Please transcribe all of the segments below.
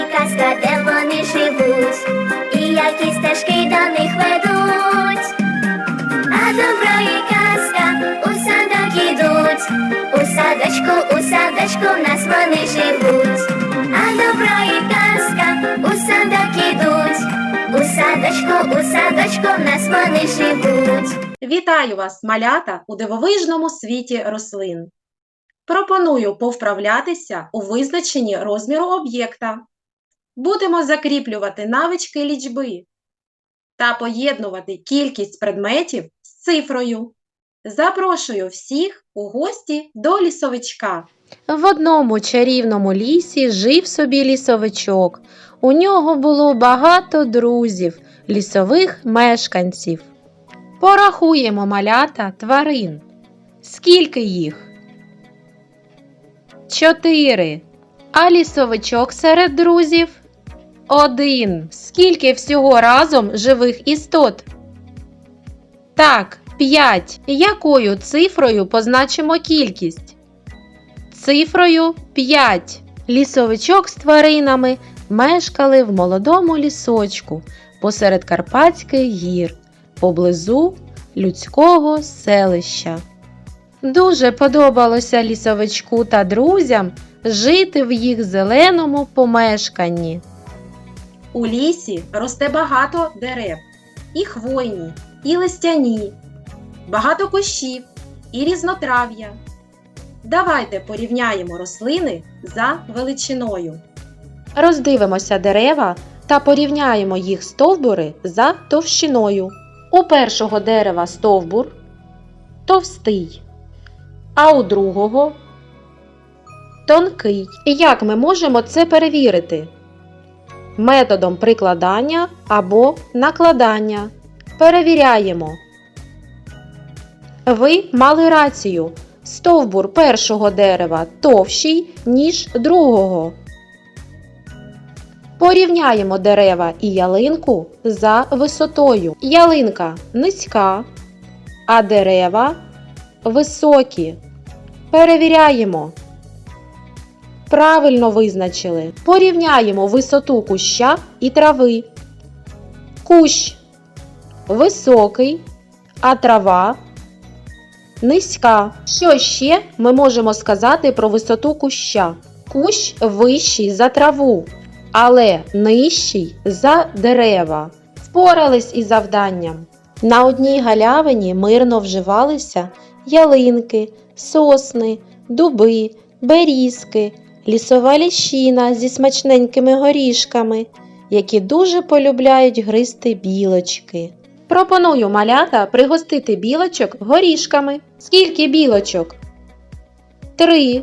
і казка, де вони живуть, і які стежки до них ведуть. А добро і казка у садок ідуть, у садочку, у садочку в нас вони живуть. А добро і казка у садок ідуть, у садочку, у садочку в нас вони живуть. Вітаю вас, малята, у дивовижному світі рослин. Пропоную повправлятися у визначенні розміру об'єкта. Будемо закріплювати навички лічби та поєднувати кількість предметів з цифрою. Запрошую всіх у гості до лісовичка. В одному чарівному лісі жив собі лісовичок. У нього було багато друзів, лісових мешканців. Порахуємо малята тварин. Скільки їх? Чотири. А лісовичок серед друзів? Один. Скільки всього разом живих істот? Так, п'ять. Якою цифрою позначимо кількість? Цифрою 5. Лісовичок з тваринами мешкали в молодому лісочку посеред Карпатських гір, поблизу людського селища. Дуже подобалося лісовичку та друзям жити в їх зеленому помешканні. У лісі росте багато дерев, і хвойні, і листяні, багато кущів, і різнотрав'я. Давайте порівняємо рослини за величиною. Роздивимося дерева та порівняємо їх стовбури за товщиною. У першого дерева стовбур товстий, а у другого тонкий. І Як ми можемо це перевірити? Методом прикладання або накладання. Перевіряємо. Ви мали рацію. Стовбур першого дерева товщий, ніж другого. Порівняємо дерева і ялинку за висотою. Ялинка низька, а дерева високі. Перевіряємо. Правильно визначили. Порівняємо висоту куща і трави. Кущ високий, а трава низька. Що ще ми можемо сказати про висоту куща? Кущ вищий за траву, але нижчий за дерева. Впорались із завданням. На одній галявині мирно вживалися ялинки, сосни, дуби, берізки, лісова ліщина зі смачненькими горішками, які дуже полюбляють гристи білочки. Пропоную малята пригостити білочок горішками. Скільки білочок? Три.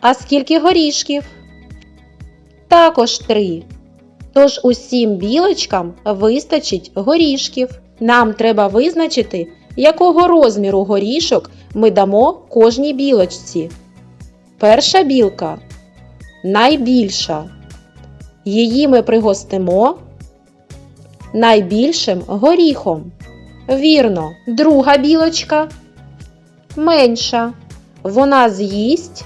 А скільки горішків? Також три. Тож усім білочкам вистачить горішків. Нам треба визначити, якого розміру горішок ми дамо кожній білочці. Перша білка найбільша. Її ми пригостимо найбільшим горіхом. Вірно, друга білочка менша. Вона з'їсть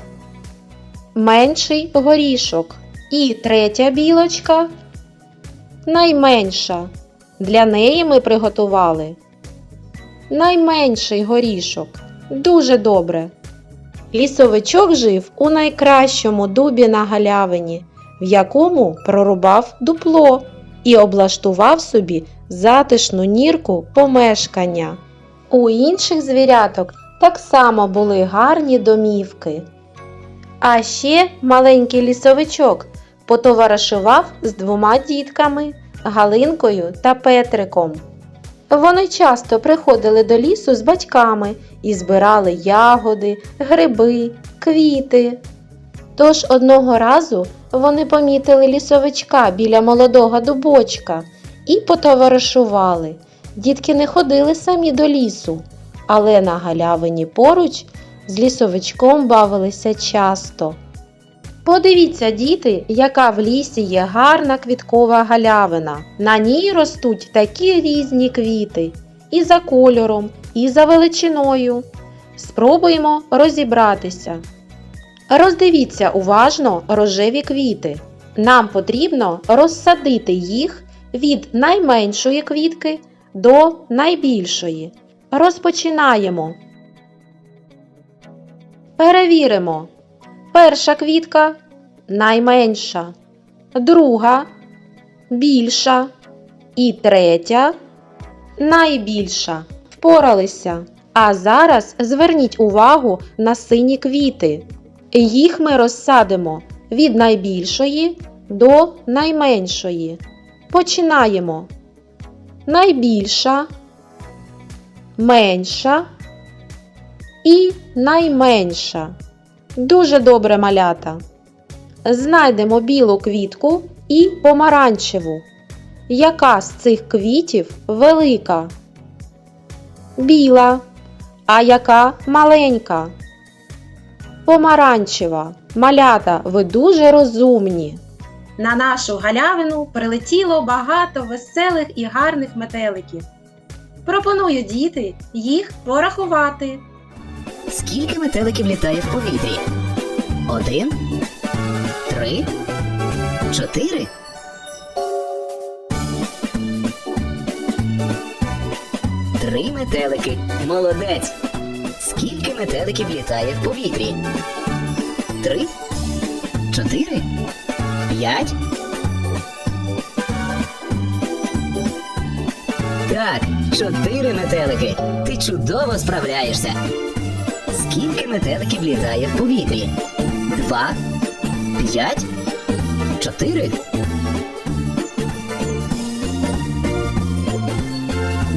менший горішок. І третя білочка найменша. Для неї ми приготували найменший горішок. Дуже добре. Лісовичок жив у найкращому дубі на галявині, в якому прорубав дупло і облаштував собі затишну нірку помешкання. У інших звіряток так само були гарні домівки. А ще маленький лісовичок потоваришував з двома дітками Галинкою та Петриком. Вони часто приходили до лісу з батьками і збирали ягоди, гриби, квіти. Тож одного разу вони помітили лісовичка біля молодого дубочка і потоваришували. Дітки не ходили самі до лісу, але на галявині поруч з лісовичком бавилися часто. Подивіться, діти, яка в лісі є гарна квіткова галявина. На ній ростуть такі різні квіти і за кольором, і за величиною. Спробуємо розібратися. Роздивіться уважно рожеві квіти. Нам потрібно розсадити їх від найменшої квітки до найбільшої. Розпочинаємо. Перевіримо. Перша квітка найменша, друга більша і третя найбільша. Впоралися. А зараз зверніть увагу на сині квіти. Їх ми розсадимо від найбільшої до найменшої. Починаємо. Найбільша, менша і найменша. Дуже добре малята. Знайдемо білу квітку і помаранчеву. Яка з цих квітів велика? Біла. А яка маленька? Помаранчева. Малята, ви дуже розумні. На нашу галявину прилетіло багато веселих і гарних метеликів. Пропоную діти їх порахувати. Скільки метеликів літає в повітрі? Один, три, чотири. Три метелики. Молодець. Скільки метеликів літає в повітрі? Три, чотири, п'ять. Так, чотири метелики. Ти чудово справляєшся. Скільки метеликів літає в повітрі? Два, п'ять, чотири.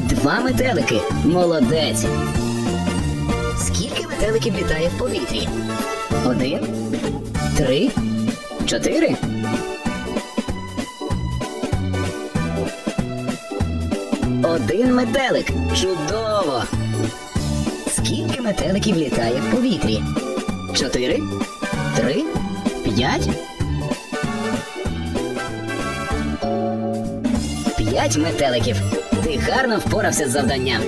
Два метелики. Молодець. Скільки метеликів літає в повітрі? Один, три, чотири. Один метелик. Чудово. Метеликів літає в повітрі? Чотири, три, п'ять. П'ять метеликів. Ти гарно впорався з завданням.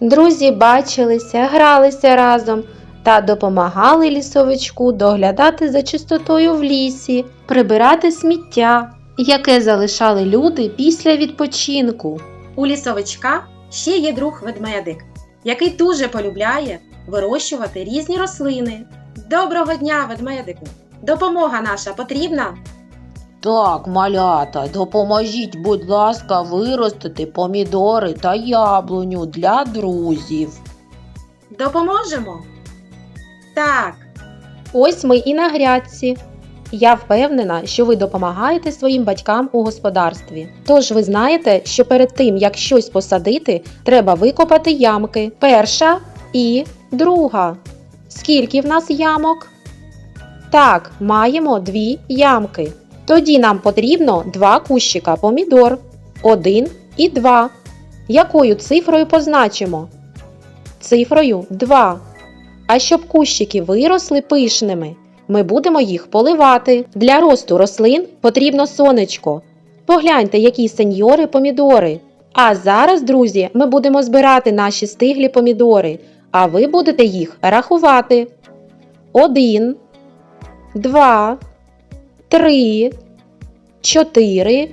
Друзі бачилися, гралися разом та допомагали лісовичку доглядати за чистотою в лісі, прибирати сміття, яке залишали люди після відпочинку. У лісовичка ще є друг ведмедик, який дуже полюбляє вирощувати різні рослини. Доброго дня, ведмедику! Допомога наша потрібна? Так, малята, допоможіть, будь ласка, виростити помідори та яблуню для друзів. Допоможемо? Так, Ось ми і на грядці. Я впевнена, що ви допомагаєте своїм батькам у господарстві. Тож ви знаєте, що перед тим, як щось посадити, треба викопати ямки. Перша і друга. Скільки в нас ямок? Так, маємо дві ямки. Тоді нам потрібно два кущика помідор. Один і два. Якою цифрою позначимо? Цифрою 2. А щоб кущики виросли пишними, ми будемо їх поливати. Для росту рослин потрібно сонечко. Погляньте, які сеньори помідори. А зараз, друзі, ми будемо збирати наші стиглі помідори, а ви будете їх рахувати. Один, два, три, чотири,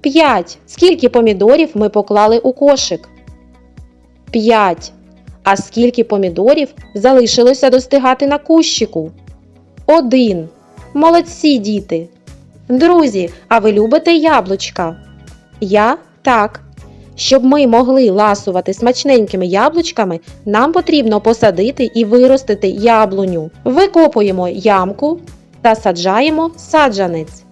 п'ять. Скільки помідорів ми поклали у кошик? П'ять. А скільки помідорів залишилося достигати на кущику? Один. Молодці, діти. Друзі, а ви любите яблучка? Я так. Щоб ми могли ласувати смачненькими яблучками, нам потрібно посадити і виростити яблуню. Викопуємо ямку та саджаємо саджанець.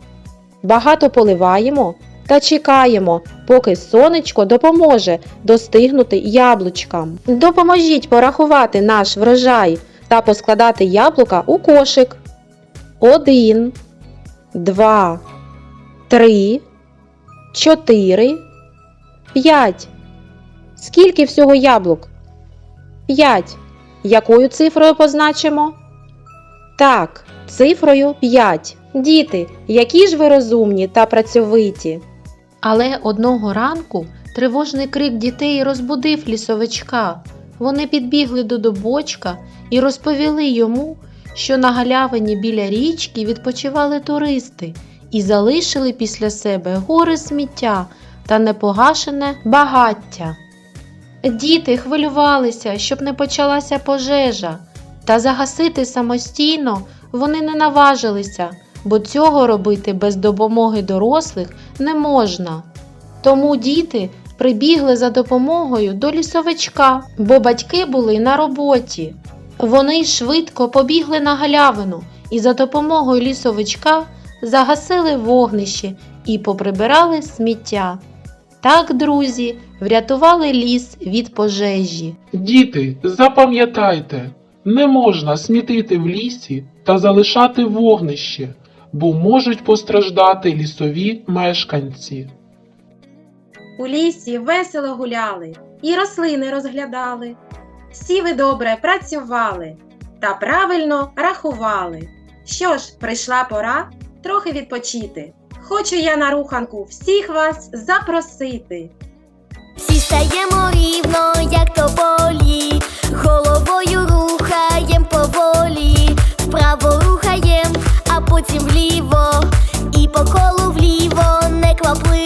Багато поливаємо та чекаємо, поки сонечко допоможе достигнути яблучкам. Допоможіть порахувати наш врожай та поскладати яблука у кошик. Один, два, три, чотири, п'ять. Скільки всього яблук? П'ять. Якою цифрою позначимо? Так, цифрою 5. Діти, які ж ви розумні та працьовиті. Але одного ранку тривожний крик дітей розбудив лісовичка. Вони підбігли до добочка і розповіли йому, що на галявині біля річки відпочивали туристи і залишили після себе гори сміття та непогашене багаття. Діти хвилювалися, щоб не почалася пожежа, та загасити самостійно вони не наважилися, бо цього робити без допомоги дорослих не можна. Тому діти прибігли за допомогою до лісовичка, бо батьки були на роботі. Вони швидко побігли на галявину і за допомогою лісовичка загасили вогнище і поприбирали сміття. Так, друзі, врятували ліс від пожежі. Діти, запам'ятайте, не можна смітити в лісі та залишати вогнище, бо можуть постраждати лісові мешканці. У лісі весело гуляли і рослини розглядали. Всі ви добре працювали та правильно рахували. Що ж, прийшла пора трохи відпочити. Хочу я на руханку всіх вас запросити. Всі стаємо рівно, як тополі, головою рухаєм поволі, вправо рухаєм, а потім вліво, і по колу вліво неквапливо. А